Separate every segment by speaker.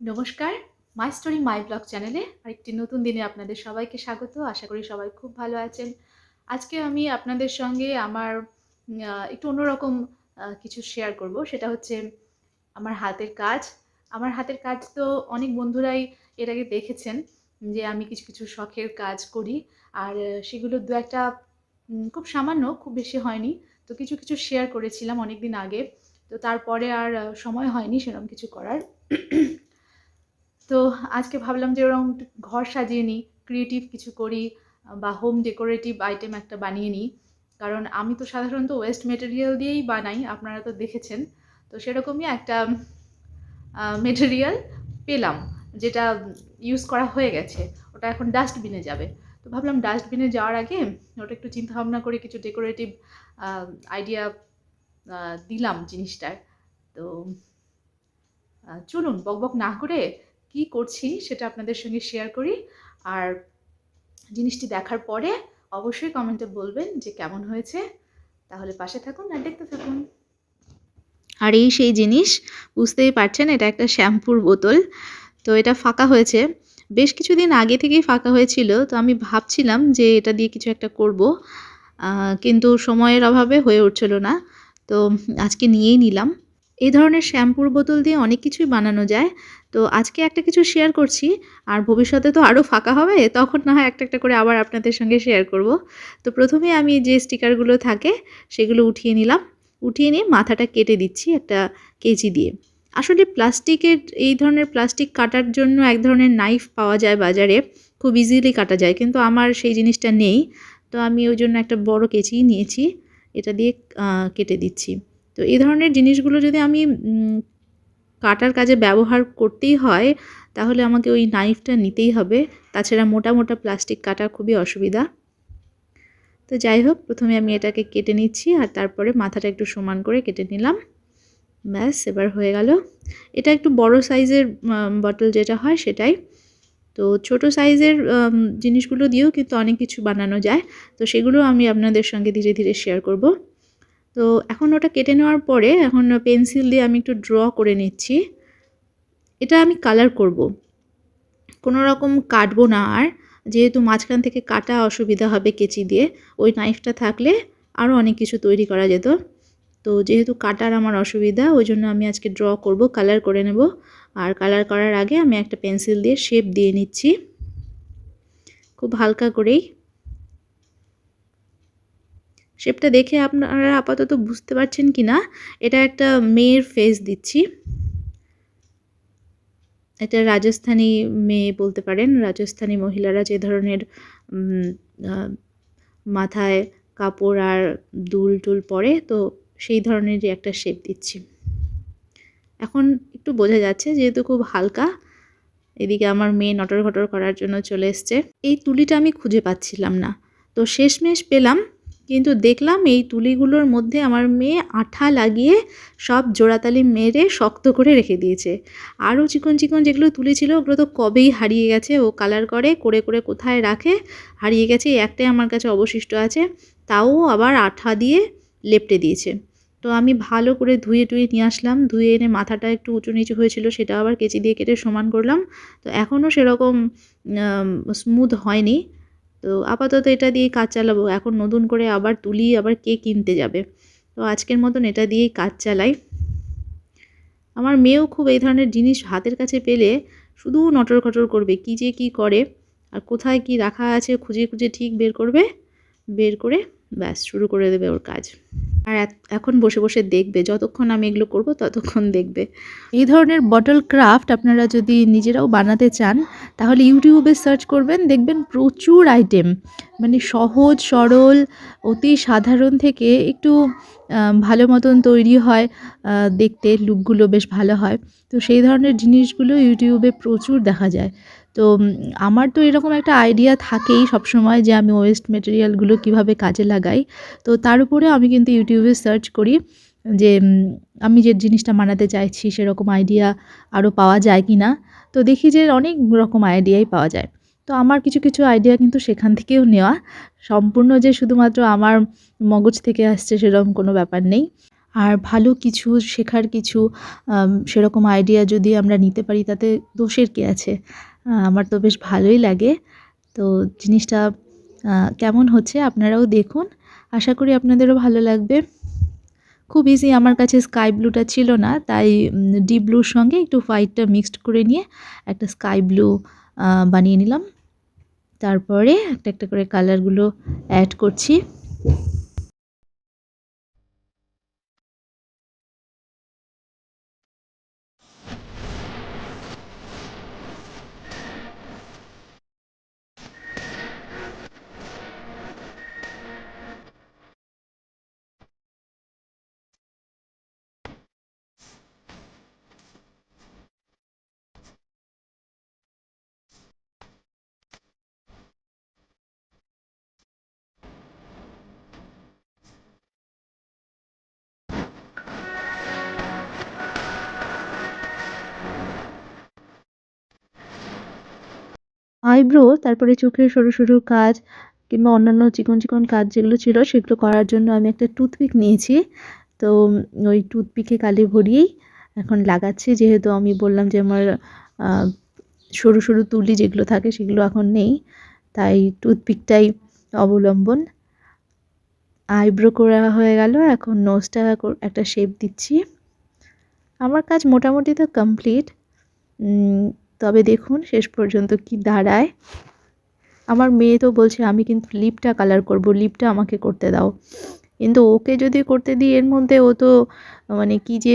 Speaker 1: নমস্কার my story my blog চ্যানেলে আরেকটি নতুন দিনে আপনাদের সবাইকে স্বাগত। আশা করি সবাই খুব ভালো আছেন। আজকে আমি আপনাদের সঙ্গে আমার একটু অন্যরকম কিছু শেয়ার করব। সেটা হচ্ছে আমার হাতের কাজ। আমার হাতের কাজ তো অনেক বন্ধুরাই এর আগে দেখেছেন যে আমি কিছু কিছু শখের কাজ করি। আর সেগুলো দু একটা খুব সামান্য, খুব বেশি হয়নি। তো কিছু কিছু শেয়ার করেছিলাম অনেক দিন আগে। তো তারপরে আর সময় হয়নি সেরকম কিছু করার। তো আজকে ভাবলাম যে ওরকম ঘর সাজিয়ে নিই ক্রিয়েটিভ কিছু করি, বা হোম ডেকোরেটিভ আইটেম একটা বানিয়ে নিই। কারণ আমি তো সাধারণত ওয়েস্ট মেটেরিয়াল দিয়েই বানাই, আপনারা তো দেখেছেন। তো সেরকমই একটা মেটেরিয়াল পেলাম, যেটা ইউজ করা হয়ে গেছে। ওটা এখন ডাস্টবিনে যাবে। তো ভাবলাম ডাস্টবিনে যাওয়ার আগে ওটা একটু চিন্তা ভাবনা করে কিছু ডেকোরেটিভ আইডিয়া দিলাম জিনিসটার। তো চলুন বকবক না করে কি করছি সেটা আপনাদের সঙ্গে শেয়ার করি। আর জিনিসটি দেখার পরে অবশ্যই কমেন্টে বলবেন যে কেমন হয়েছে। তাহলে পাশে থাকুন আর দেখতে থাকুন। আর এই সেই জিনিস, বুঝতেই পারছেন, এটা একটা শ্যাম্পুর বোতল। তো এটা ফাঁকা হয়েছে। বেশ কিছুদিন আগে থেকেই ফাঁকা হয়েছিল। তো আমি ভাবছিলাম যে এটা দিয়ে কিছু একটা করব। কিন্তু সময়ের অভাবে হয়ে উঠছিল না। তো আজকে নিয়েই নিলাম। এই ধরনের শ্যাম্পুর বোতল দিয়ে অনেক কিছুই বানানো যায়। তো আজকে একটা কিছু শেয়ার করছি, আর ভবিষ্যতে তো আরও ফাঁকা হবে, তখন না হয় একটা একটা করে আবার আপনাদের সঙ্গে শেয়ার করব। তো প্রথমে আমি যে স্টিকারগুলো থাকে, সেগুলো উঠিয়ে নিলাম। উঠিয়ে নিয়ে মাথাটা কেটে দিচ্ছি একটা কেচি দিয়ে। আসলে প্লাস্টিকের, এই ধরনের প্লাস্টিক কাটার জন্য এক ধরনের নাইফ পাওয়া যায় বাজারে, খুব ইজিলি কাটা যায়, কিন্তু আমার সেই জিনিসটা নেই। তো আমি ওই জন্য একটা বড় কেচি নিয়েছি, এটা দিয়ে কেটে দিচ্ছি। তো এই ধরনের জিনিসগুলো যদি আমি কাটার কাজে ব্যবহার করতেই হয়, তাহলে আমাকে ওই নাইফটা নিতেই হবে। তাছাড়া মোটা মোটা প্লাস্টিক কাটা খুবই অসুবিধা। তো যাই হোক, প্রথমে আমি এটাকে কেটে নিচ্ছি আর তারপরে মাথাটা একটু সমান করে কেটে নিলাম। ব্যাস, এবার হয়ে গেল। এটা একটু বড় সাইজের বটল যেটা হয় সেটাই। তো ছোট সাইজের জিনিসগুলো দিয়েও কিন্তু অনেক কিছু বানানো যায়। তো সেগুলো আমি আপনাদের সঙ্গে ধীরে ধীরে শেয়ার করব। তো এখন ওটা কেটে নেওয়ার পরে এখন পেন্সিল দিয়ে আমি একটু ড্র করে নিচ্ছি। এটা আমি কালার করব। কোনো রকম কাটবো না আর, যেহেতু মাঝখান থেকে কাটা অসুবিধা হবে কেচি দিয়ে, ওই নাইফটা থাকলে আরও অনেক কিছু তৈরি করা যেত। তো যেহেতু কাটার আমার অসুবিধা, ওই জন্য আমি আজকে ড্র করব, কালার করে নেব। আর কালার করার আগে আমি একটা পেন্সিল দিয়ে শেপ দিয়ে নিচ্ছি। খুব হালকা করেই। শেপটা দেখে আপনারা আপাতত বুঝতে পারছেন কি না, এটা একটা মেয়ের ফেস দিচ্ছি। এটা রাজস্থানী মেয়ে বলতে পারেন, রাজস্থানী মহিলারা যে ধরনের মাথায় কাপড় আর দুল টুল পরে, তো সেই ধরনেরই একটা শেপ দিচ্ছি। এখন একটু বোঝা যাচ্ছে যেহেতু খুব হালকা, এদিকে আমার মেয়ে নটর ঘটর করার জন্য চলে এসছে। এই তুলিটা আমি খুঁজে পাচ্ছিলাম না। তো শেষমেশ পেলাম কিন্তু দেখলাম এই তুলিগুলোর মধ্যে আমার মেয়ে আঠা লাগিয়ে সব জোড়াতালি মেরে শক্ত করে রেখে দিয়েছে। আরও চিকন চিকন যেগুলো তুলি ছিল, ওগুলো তো কবেই হারিয়ে গেছে, ও কালার করে করে করে কোথায় রাখে, হারিয়ে গেছে একটাই আমার কাছে অবশিষ্ট আছে। তাও আবার আঠা দিয়ে লেপটে দিয়েছে। তো আমি ভালো করে ধুয়ে টুয়ে নিয়ে আসলাম, ধুয়ে এনে মাথাটা একটু উঁচু নিচু হয়েছিল, সেটা আবার কেচি দিয়ে কেটে সমান করলাম। তো এখনও সেরকম স্মুথ হয়নি। তো আপাতত এটা দিয়ে কাজ চালাবো। এখন নতুন করে আবার তুলি, আবার কে কিনতে যাবে। তো আজকের মতন এটা দিয়েই কাজ চালাই। আমার মেয়েও খুব এই ধরনের জিনিস হাতের কাছে পেলে শুধু নটর খটর করবে, কী যে কী করে, আর কোথায় কি রাখা আছে খুঁজে খুঁজে ঠিক বের করবে, বের করে ব্যাস, শুরু করে দেবে ওর কাজ। আর এখন বসে বসে দেখবে, যতক্ষণ আমি এগুলো করব, ততক্ষণ দেখবে। এই ধরনের বটল ক্রাফট আপনারা যদি নিজেরাও বানাতে চান, তাহলে ইউটিউবে সার্চ করবেন, দেখবেন প্রচুর আইটেম মানে সহজ, সরল, অতি সাধারণ থেকে একটু ভালো মতন তৈরি হয় দেখতে লুকগুলো বেশ ভালো হয়। তো সেই ধরনের জিনিসগুলো ইউটিউবে প্রচুর দেখা যায়। তো আমার তো এরকম একটা আইডিয়া থাকেই সবসময় যে আমি ওয়েস্ট মেটেরিয়ালগুলো কীভাবে কাজে লাগাই। তো তার উপরে আমি কিন্তু ইউটিউবে সার্চ করি যে আমি যে জিনিসটা বানাতে চাইছি সেরকম আইডিয়া আরও পাওয়া যায় কি না তো দেখি যে অনেক রকম আইডিয়াই পাওয়া যায়। তো আমার কিছু কিছু আইডিয়া কিন্তু সেখান থেকেও নেওয়া। সম্পূর্ণ যে শুধুমাত্র আমার মগজ থেকে আসছে সেরকম কোনো ব্যাপার নেই। আর ভালো কিছু, শেখার কিছু সেরকম আইডিয়া যদি আমরা নিতে পারি তাতে দোষের কী আছে? আমার তো বেশ ভালোই লাগে। তো জিনিসটা কেমন হচ্ছে আপনারাও দেখুন। আশা করি আপনাদেরও ভালো লাগবে। খুব ইজি আমার কাছে স্কাই ব্লুটা ছিল না, তাই ডিপ ব্লুর সঙ্গে একটু হোয়াইটটা মিক্সড করে নিয়ে একটা স্কাই ব্লু বানিয়ে নিলাম। তারপরে একটা একটা করে কালারগুলো অ্যাড করছি। আইব্রো, তারপরে চোখের সরু সরু কাজ কিংবা অন্যান্য চিকন চিকন কাজ যেগুলো ছিল সেগুলো করার জন্য আমি একটা টুথপিক নিয়েছি। তো ওই টুথপিকে কালি ভরিয়েই এখন লাগাচ্ছি। যেহেতু আমি বললাম যে আমার সরু সরু তুলি যেগুলো থাকে সেগুলো এখন নেই, তাই টুথপিকটাই অবলম্বন। আইব্রো করা হয়ে গেল। এখন নোজটা একটা শেপ দিচ্ছি। আমার কাজ মোটামুটি তো কমপ্লিট। তবে দেখুন শেষ পর্যন্ত কি দাঁড়ায়। আমার মেয়ে তো বলছে, আমি কিন্তু লিপটা কালার করব, লিপটা আমাকে করতে দাও। কিন্তু ওকে যদি করতে দিই, এর মধ্যে ও তো মানে কি যে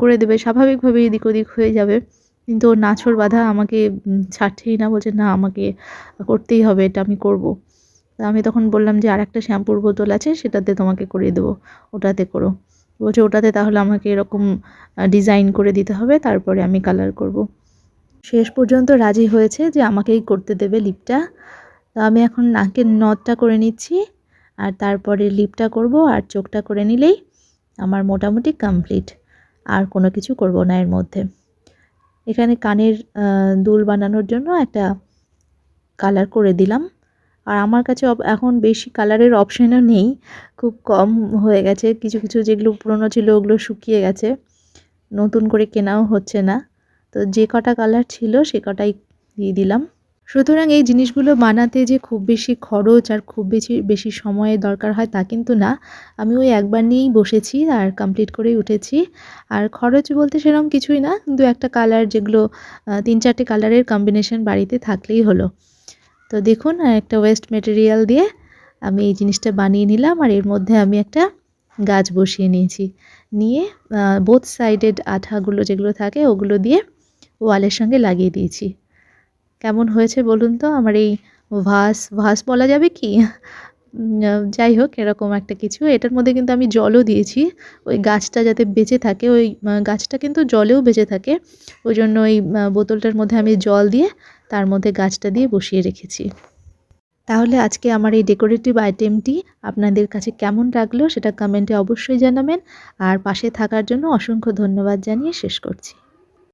Speaker 1: করে দেবে স্বাভাবিকভাবে এদিক ওদিক হয়ে যাবে। কিন্তু ওর নাছর বাধা আমাকে ছাড়ছেই না, বলছে, না, আমাকে করতেই হবে, এটা আমি করব। তা আমি তখন বললাম যে আর একটা শ্যাম্পুর বোতল আছে, সেটাতে তোমাকে করিয়ে দেবো, ওটাতে করো। বলছে, ওটাতে তাহলে আমাকে এরকম ডিজাইন করে দিতে হবে, তারপরে আমি কালার করব। শেষ পর্যন্ত রাজি হয়েছে যে আমাকেই করতে দেবে লিপটা। তো আমি এখন নাকের নথটা করে নিচ্ছি আর তারপরে লিপটা করব আর চোখটা করে নিলেই আমার মোটামুটি কমপ্লিট। আর কোনো কিছু করব না এর মধ্যে। এখানে কানের দুল বানানোর জন্য একটা কালার করে দিলাম। আর আমার কাছে এখন বেশি কালারের অপশানও নেই। খুব কম হয়ে গেছে। কিছু কিছু যেগুলো পুরনো ছিল ওগুলো শুকিয়ে গেছে। নতুন করে কেনাও হচ্ছে না। তো যে কটা কালার ছিল সে কটাই দিয়ে দিলাম। সুতরাং এই জিনিসগুলো বানাতে যে খুব বেশি খরচ আর খুব বেশি বেশি সময়ের দরকার হয় তা কিন্তু না। আমি ওই একবার নিয়েই বসেছি আর কমপ্লিট করেই উঠেছি। আর খরচ বলতে সেরকম কিছুই না, দু একটা কালার যেগুলো তিন চারটে কালারের কম্বিনেশন বাড়িতে থাকলেই হলো। তো দেখুন একটা ওয়েস্ট মেটেরিয়াল দিয়ে আমি এই জিনিসটা বানিয়ে নিলাম আর এর মধ্যে আমি একটা গাছ বসিয়ে নিয়েছি। নিয়ে বোথ সাইডেড আঠাগুলো যেগুলো থাকে ওগুলো দিয়ে ওয়ালের সঙ্গে লাগিয়ে দিয়েছি। কেমন হয়েছে বলুন তো? আমার এই ভাস ভাস বলা যাবে কি? যাই হোক, এরকম একটা কিছু। এটার মধ্যে কিন্তু আমি জলও দিয়েছি। ওই গাছটা যাতে বেঁচে থাকে, ওই গাছটা কিন্তু জলেও বেঁচে থাকে। ওই জন্য ওই বোতলটার মধ্যে আমি জল দিয়ে তার মধ্যে গাছটা দিয়ে বসিয়ে রেখেছি। তাহলে আজকে আমার এই ডেকোরেটিভ আইটেমটি আপনাদের কাছে কেমন লাগল সেটা কমেন্টে অবশ্যই জানাবেন। আর পাশে থাকার জন্য অসংখ্য ধন্যবাদ জানিয়ে শেষ করছি।